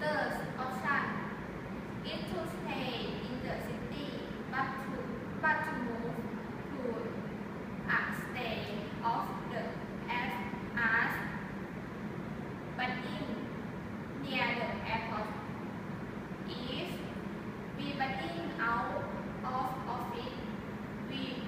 third option is to stay in the city but to but to move to a state of the as as budding near the airport. If we budding out of office, we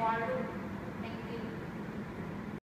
volume